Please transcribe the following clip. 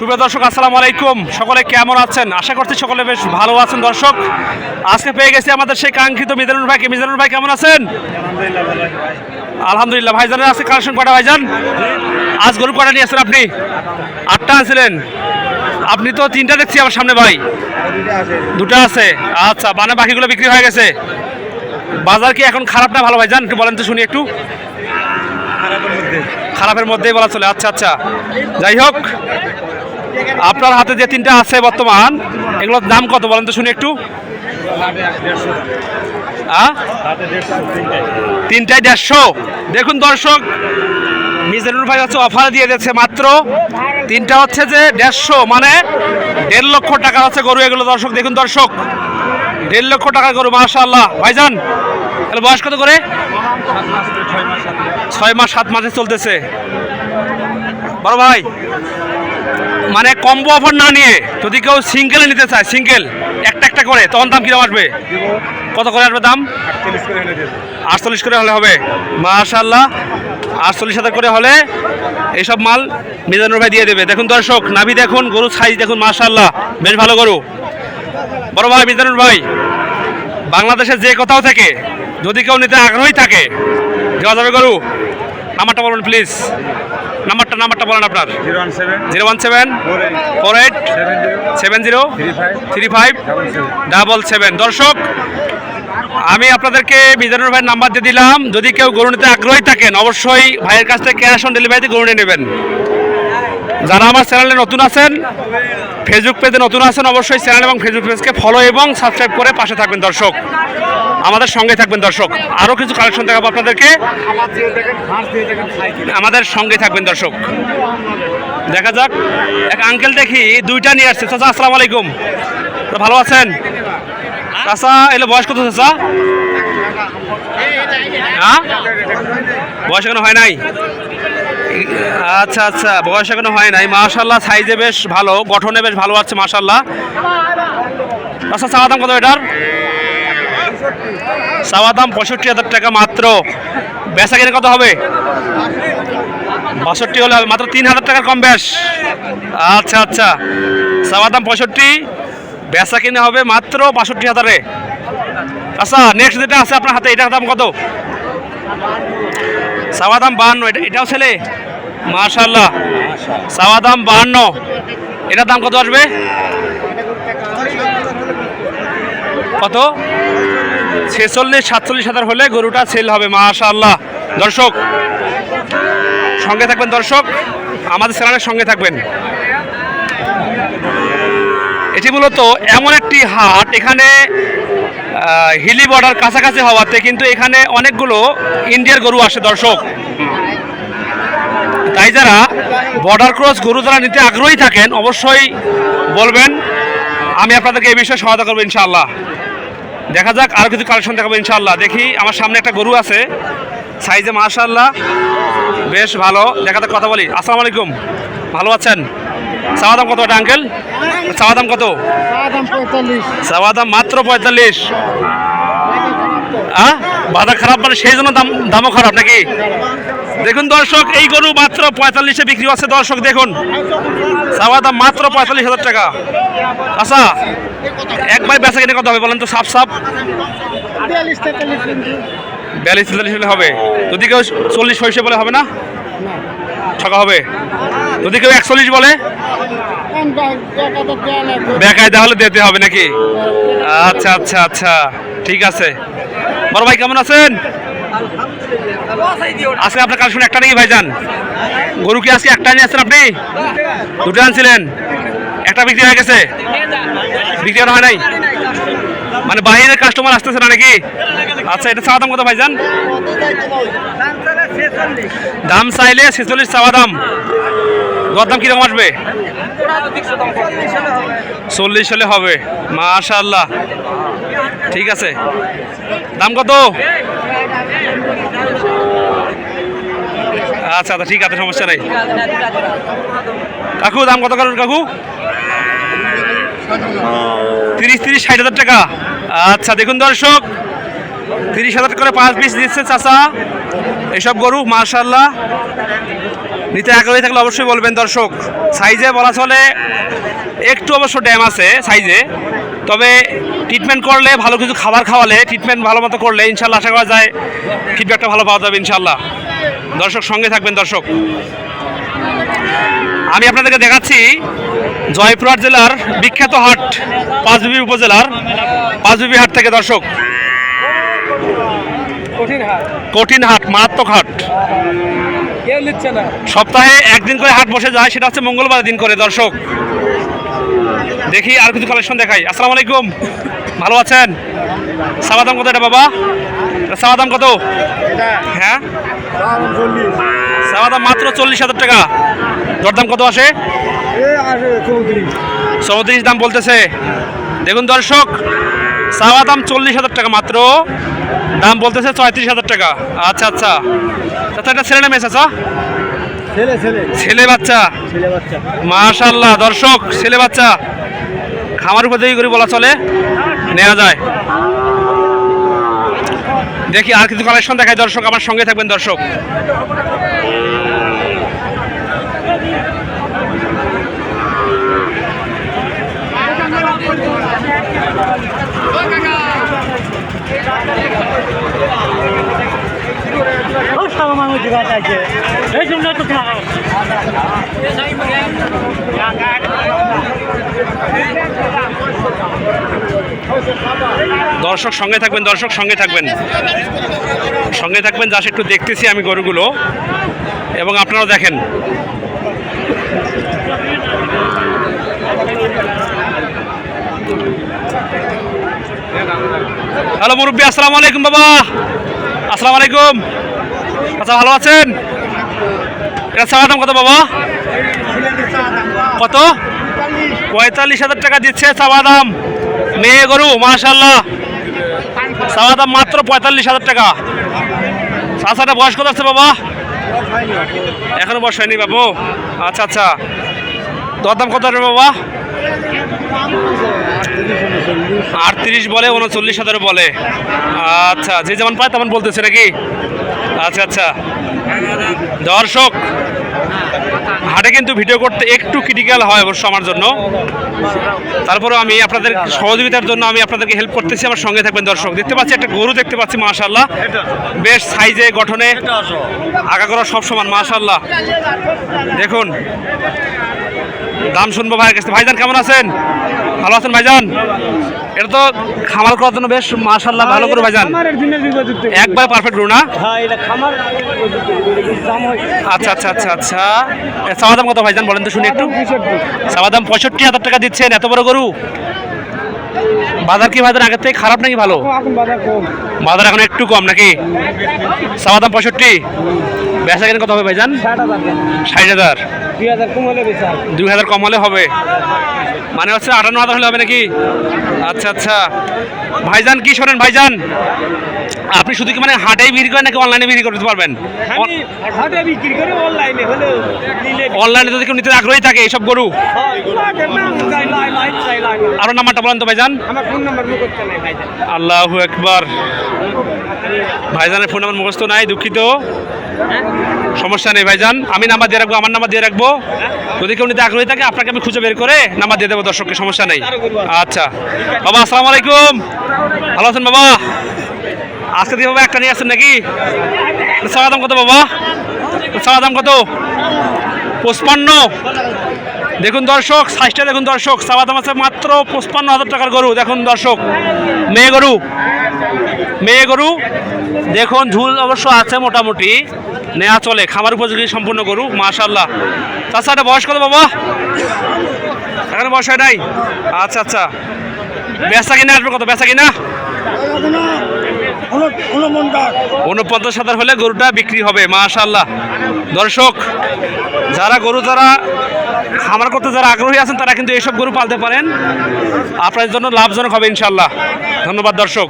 শুভ দর্শক, আসসালামু আলাইকুম। সকলে কেমন আছেন? আশা করছি সকলে বেশ ভালো আছেন দর্শক। আজকে পেয়ে গেছি আমাদের সেই কাঙ্ক্ষিত মিজানুর ভাইকে। মিজানুর ভাই, কেমন আছেন? আলহামদুলিল্লাহ, ভাইজানের আজকে কালেকশন কটা ভাইজান? আজ গরু কটা নিয়ে আসছেন আপনি? আটটা আনছিলেন। আপনি তো তিনটা দেখছি আমার সামনে, ভাই। দুটো আছে। আচ্ছা মানে বাকিগুলো বিক্রি হয়ে গেছে। বাজার কি এখন খারাপ না ভালো, ভাইজান? একটু বলেন তো শুনি একটু। খারাপের মধ্যেই বলা চলে। আচ্ছা আচ্ছা। যাই হোক আপনার হাতে যে তিনটা আছে বর্তমান, এগুলোর দাম কত বলেন তো শুনি একটু? তিনটায় দেড়শো। দেখুন দর্শক, মিজানুর ভাই হচ্ছে অফার দিয়ে দিচ্ছে মাত্র। তিনটা হচ্ছে যে দেড়শো মানে দেড় লক্ষ টাকা হচ্ছে গরু এগুলো দর্শক, দেখুন দর্শক। দেড় লক্ষ টাকা গরু, মাশাআল্লাহ। ভাইজান, তাহলে বয়স কত করে? ছয় মাস, সাত মাসে চলতেছে। বড় ভাই মানে কম্বো অফার না নিয়ে যদি কেউ সিঙ্গেলে নিতে চায় সিঙ্গেল একটা একটা করে, তখন দাম কীরকম আসবে? কত করে আসবে দাম? আটচল্লিশ করে হলে হবে। মাশাল্লাহ আটচল্লিশ হাজার করে হলে এইসব মাল মিজানুর ভাই দিয়ে দেবে। দেখুন দর্শক, নাভি দেখুন, গরু সাইজ দেখুন মাশাল্লাহ বেশ ভালো গরু। বড় ভাই, মিজানুর ভাই বাংলাদেশে যে কোথাও থেকে যদি কেউ নিতে আগ্রহী থাকে দেওয়া যাবে গরু নাম্বারটা বলুন প্লিজ নাম্বারটা নাম্বারটা বলেন আপনার। Zero one seven four eight seven zero three five double seven double seven দর্শক আমি আপনাদেরকে মিজানুর ভাইয়ের নাম্বার দিয়ে দিলাম। যদি কেউ গরু নিতে আগ্রহী থাকেন অবশ্যই ভাইয়ের কাছ থেকে ক্যাশ অন ডেলিভারিতে গরু নিয়ে নেবেন। যারা আমার চ্যানেলে নতুন আছেন ফেসবুক পেজে নতুন আছেন অবশ্যই চ্যানেল এবং ফেসবুক পেজকে ফলো এবং সাবস্ক্রাইব করে পাশে থাকবেন দর্শক। আমাদের সঙ্গে থাকবেন দর্শক। আরও কিছু কালেকশন দেখাবো আপনাদেরকে। আমাদের সঙ্গে থাকবেন দর্শক। দেখা যাক। এক আঙ্কেল দেখি, দুইটা নিয়ে আসছে। চাচা, আসসালামু আলাইকুম। ভালো আছেন? চাচা, এলে বয়স কত চাচা? হ্যাঁ? বয়স এখনও হয় নাই? আচ্ছা আচ্ছা বয়স এখনও হয় নাই। মাশাল্লাহ সাইজে বেশ ভালো, গঠনে বেশ ভালো আছে মাশাল্লাহ আচ্ছা চাওয়া দাম কত এটার? চাওয়া দাম পঁয়ষট্টি হাজার টাকা মাত্র। বেচা কিনে কত হবে? বাষট্টি হলে মাত্র তিন হাজার টাকার কম বেশ। আচ্ছা আচ্ছা। চাওয়া দাম পঁয়ষট্টি, বেচা কিনে হবে মাত্র বাষট্টি হাজারে। আচ্ছা নেক্সট যেটা আছে আপনার হাতে, এটার দাম কত? চাওয়া দাম বাহান্ন, এটা এটাও ছেলে? মাশাল্লাহ চাওয়া দাম বাহান্ন। এটার দাম কত আসবে? কত? ছেচল্লিশ, সাতচল্লিশ হাজার হলে গরুটা সেল হবে মাশাল্লাহ দর্শক, সঙ্গে থাকবেন দর্শক, আমাদের চ্যানেলের সঙ্গে থাকবেন। এটি মূলত এমন একটি হাট, এখানে হিলি বর্ডার কাছাকাছি হওয়াতে কিন্তু এখানে অনেকগুলো ইন্ডিয়ার গরু আসে, দর্শক। তাই যারা বর্ডার ক্রস গরু যারা নিতে আগ্রহী থাকেন, অবশ্যই বলবেন। আমি আপনাদেরকে এই বিষয়ে সহায়তা করব, ইনশাআল্লাহ। দেখা যাক আরও কিছু কালেকশন দেখাবো ইনশাল্লাহ দেখি আমার সামনে একটা গরু আছে। সাইজে মাশাআল্লাহ। বেশ ভালো। দেখা যাক কথা বলি। আসসালামু আলাইকুম। ভালো আছেন? চাওয়া দাম কত এটা আঙ্কেল? চাওয়া দাম কত? চাওয়া দাম মাত্র পঁয়তাল্লিশ। হ্যাঁ বাজার খারাপ মানে সেই জন্য দাম, দামও খারাপ নাকি? দেখুন দর্শক, এই গরু মাত্র পঁয়তাল্লিশে বিক্রি আছে দর্শক, দেখুন। চাওয়া দাম মাত্র পঁয়তাল্লিশ হাজার টাকা। আচ্ছা একবার বেচা কিনে কত হবে বলেন তো সাপ সাপ বিয়াল্লিশ তেতাল্লিশ হলে হবে। যদি কেউ চল্লিশ হয়েছে বলে হবে না? ছকা হবে। যদি কেউ একচল্লিশ বলে? বেকায়দা হলে দিতে হবে নাকি? আচ্ছা আচ্ছা আচ্ছা। ঠিক আছে। বড় ভাই কেমন আছেন? আজকে আপনার কাল শুনে একটা নাকি ভাইজান? গরু কি আজকে একটা নিয়ে আসছেন আপনি? দুটো আনছিলেন। একটা বিক্রি হয়ে গেছে। বিক্রি করা হয় নাই? মানে বাইরের কাস্টমার আসতেছে না নাকি? আচ্ছা এটা চাওয়া দাম কত ভাইজান? দাম চাইলে ছেচল্লিশ চাওয়া দাম। দর দাম কীরকম আসবে? চল্লিশ হলে হবে। মাশাল্লাহ ঠিক আছে। দাম কত? আচ্ছা আচ্ছা ঠিক আছে, সমস্যা নেই। কাকু, দাম কত করেন কাকু? তিরিশ তিরিশ, ষাট হাজার টাকা। আচ্ছা দেখুন দর্শক, তিরিশ হাজার করে পাঁচ পিস দিচ্ছে চাচা। এইসব গরু মার্শাল্লাহ নিতে আগ্রহী থাকলে অবশ্যই বলবেন দর্শক। সাইজে বলা চলে, একটু অবশ্য ড্যাম আছে সাইজে। তবে ট্রিটমেন্ট করলে ভালো কিছু খাবার খাওয়ালে ট্রিটমেন্ট ভালো মতো করলে ইনশাল্লাহ আশা করা যায় ফিডব্যাকটা ভালো পাওয়া যাবে ইনশাল্লাহ। দর্শক সঙ্গে থাকবেন দর্শক। আমি আপনাদেরকে দেখাচ্ছি জয়পুরহাট জেলার বিখ্যাত হাট পাঁচবিবি উপজেলার পাঁচবিবি হাট থেকে দর্শক। কঠিন হাট। মারাত্মক হাট। সপ্তাহে একদিন করে হাট বসে যায় সেটা হচ্ছে মঙ্গলবার দিন করে দর্শক। দেখি আর কিছু কালেকশন দেখাই। আসসালামু আলাইকুম। ভালো আছেন? সাবা দাম কত এটা বাবা? এটা সাবা দাম কত? হ্যাঁ? সাবা দাম মাত্র চল্লিশ হাজার টাকা। দরদাম কত আসে? চৌত্রিশ দাম বলতেছে। দেখুন দর্শক চাওয়া দাম চল্লিশ হাজার টাকা মাত্র। দাম বলতেছে ছয়ত্রিশ হাজার টাকা। আচ্ছা আচ্ছা। আচ্ছা এটা ছেলে না মেয়ে চাচা? ছেলে বাচ্চা। মাশাল্লাহ দর্শক ছেলে বাচ্চা। খামার উপযোগী করে বলা চলে, নেওয়া যায়। দেখি আর কিছু কালেকশন দেখায় দর্শক আমার সঙ্গে থাকবেন দর্শক। এই জন্য তো দর্শক সঙ্গে থাকবেন, দর্শক সঙ্গে থাকবেন। সঙ্গে থাকবেন যা একটু দেখতেছি আমি গরুগুলো। এবং আপনারা দেখেন। হ্যালো মুরব্বী, আসসালামু আলাইকুম বাবা। আসসালামু আলাইকুম। আচ্ছা ভালো আছেন? এটা চাওয়া দাম কত বাবা। কত? পঁয়তাল্লিশ হাজার টাকা দিচ্ছে চাওয়া দাম মেয়ে গরু মাশাল্লাহ চাওয়া দাম মাত্র পঁয়তাল্লিশ হাজার টাকা। চাষাটা বয়স কত আছে বাবা? এখনও বয়স হয়নি বাবু। আচ্ছা আচ্ছা। দরদাম কত আছে বাবা? আটত্রিশ বলে, উনচল্লিশ হাজার বলে। আচ্ছা যে যেমন পায় তেমন বলতেছে নাকি? আচ্ছা আচ্ছা। দর্শক হাটে কিন্তু ভিডিও করতে একটু ক্রিটিক্যাল হয় অবশ্য আমার জন্য। তারপরেও আমি আপনাদের সহযোগিতার জন্য আমি আপনাদেরকে হেল্প করতেছি, আমার সঙ্গে থাকবেন দর্শক। দেখতে পাচ্ছি একটা গরু দেখতে পাচ্ছি মাশাল্লাহ বেশ সাইজে গঠনে আগা আগাগোড়া সব সমান মাশাল্লাহ দেখুন, দাম শুনব ভাইয়ের কাছে ভাইজান, কেমন আছেন? ভালো আছেন ভাইজান? এটা তো খামার করার জন্য বেশ মাশাল্লাহ ভালো করে ভাইজান। একবার পারফেক্ট গরু না আচ্ছা আচ্ছা আচ্ছা আচ্ছা। এ চাওয়া দাম কত ভাইজান বলেন তো শুনি একটু। চাওয়া দাম পঁয়ষট্টি। হাজার টাকা দিচ্ছেন এত বড় গরু। বাজার কি বাজার আগের থেকে খারাপ নাকি ভালো? বাজার বাজার এখন একটু কম নাকি? চাওয়া দাম পঁয়ষট্টি। বেচা কেন কত হবে ভাইজান? ষাট হাজার দুই হাজার কম হলে বেশি দুই হাজার কম হলে হবে। মানে হচ্ছে আটান্ন হাজার হলে হবে নাকি? আচ্ছা আচ্ছা। ভাইজান কি শোনেন ভাইজান? আপনি শুধু কি মানে হাটেই বিক্রি করেন নাকি অনলাইনে বিক্রি করতে পারবেন? অনলাইনে যদি কেউ নিতে আগ্রহী থাকে এইসব গরু? আমার আরও নাম্বারটা বলেন তো ভাইজান। আল্লাহ একবার ভাইজানের ফোন নাম্বার মুখস্থ নাই দুঃখিত। সমস্যা নেই ভাইজান। আমি নাম্বার দিয়ে রাখব, আমার নাম্বার দিয়ে রাখব। যদি কেউ নিতে আগ্রহী থাকে, আপনাকে আমি খুঁজে বের করে নাম্বার দিয়ে দেবো, দর্শককে সমস্যা নেই। আচ্ছা। বাবা, আসসালামু আলাইকুম। ভালো আছেন বাবা? আজকে দিয়ে বাবা একটা নিয়ে আসছেন নাকি? চাওয়া দাম কত বাবা? চাওয়া দাম কত? পঁচপান্ন। দেখুন দর্শক সাইজটা দেখুন দর্শক, চাওয়া দাম আছে মাত্র পঁচপান্ন হাজার টাকার গরু। দেখুন দর্শক, মেয়ে গরু মেয়ে গরু দেখুন, ঝুল অবশ্য আছে মোটামুটি। নেওয়া চলে, খামার উপযোগী সম্পূর্ণ গরু মাশাল্লাহ তাছাড়া বয়স কত বাবা? এখন বয়স হয় নাই? আচ্ছা আচ্ছা। বেচা কিনা আসবে কত? বেচা কিনা? উনপঞ্চাশ হাজার হলে গরুটা বিক্রি হবে মাশাল্লাহ দর্শক, যারা গরু, যারা খামার করতে, যারা আগ্রহী আছেন, তারা কিন্তু এইসব গরু পালতে পারেন। আপনাদের জন্য লাভজনক হবে ইনশাল্লাহ ধন্যবাদ, দর্শক।